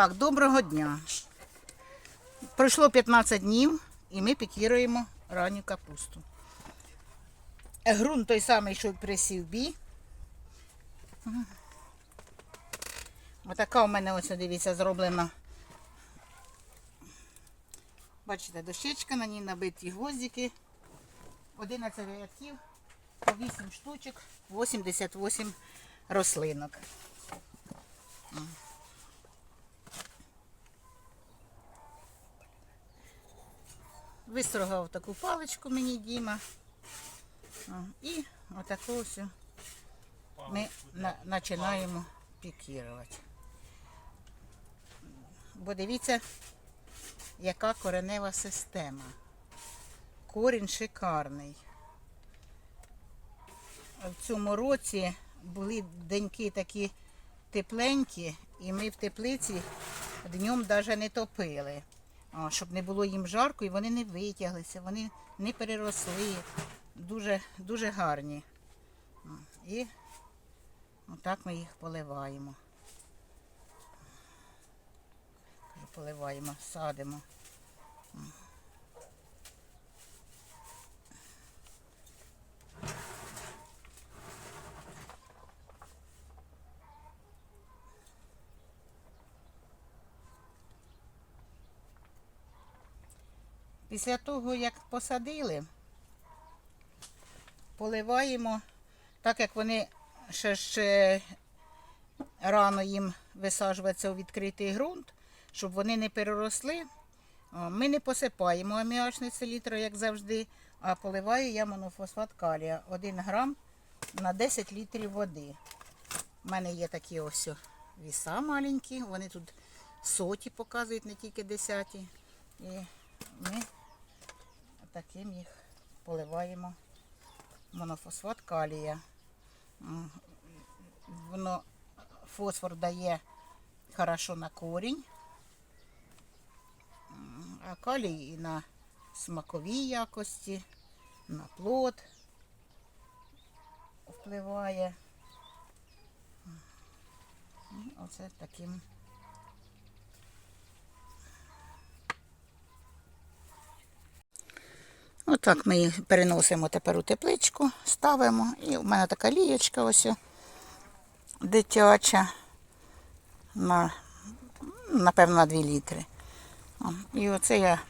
Так, доброго дня. Пройшло 15 днів і ми пікіруємо ранню капусту. Грунт той самий, що при сівбі. Отака у мене ось, дивіться, зроблена. Бачите, дощечка, на ній набиті гвоздики. 11 рядків, 8 штучок, 88 рослинок. Вистрогав таку паличку мені Діма. О, І отаку ось ми на, починаємо пікірувати. Бо дивіться, яка коренева система. Корінь шикарний. В цьому році були деньки такі тепленькі, і ми в теплиці днем навіть не топили, щоб не було їм жарко, і вони не витяглися, вони не переросли. Дуже, дуже гарні. І отак ми їх поливаємо. Поливаємо, садимо. Після того, як посадили, поливаємо, так як вони ще, ще рано їм висаджуватися у відкритий ґрунт, щоб вони не переросли. Ми не посипаємо аміачний селітр, як завжди, а поливаю я монофосфат калія 1 грам на 10 літрів води. У мене є такі ось віса маленькі, вони тут соті показують, не тільки десяті. І ми таким їх поливаємо монофосфат калія. Воно фосфор дає хорошо на корінь, а калій і на смакові якості, на плод впливає. Оце таким. Отак ми її переносимо тепер у тепличку, ставимо. І в мене така лієчка ось дитяча на, напевно, на 2 літри. І оце я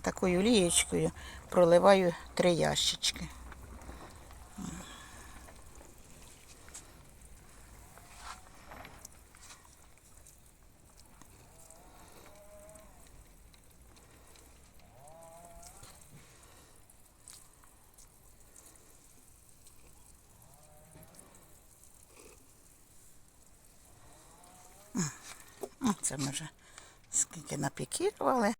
такою лієчкою проливаю три ящички. Це ми вже скільки напікірували.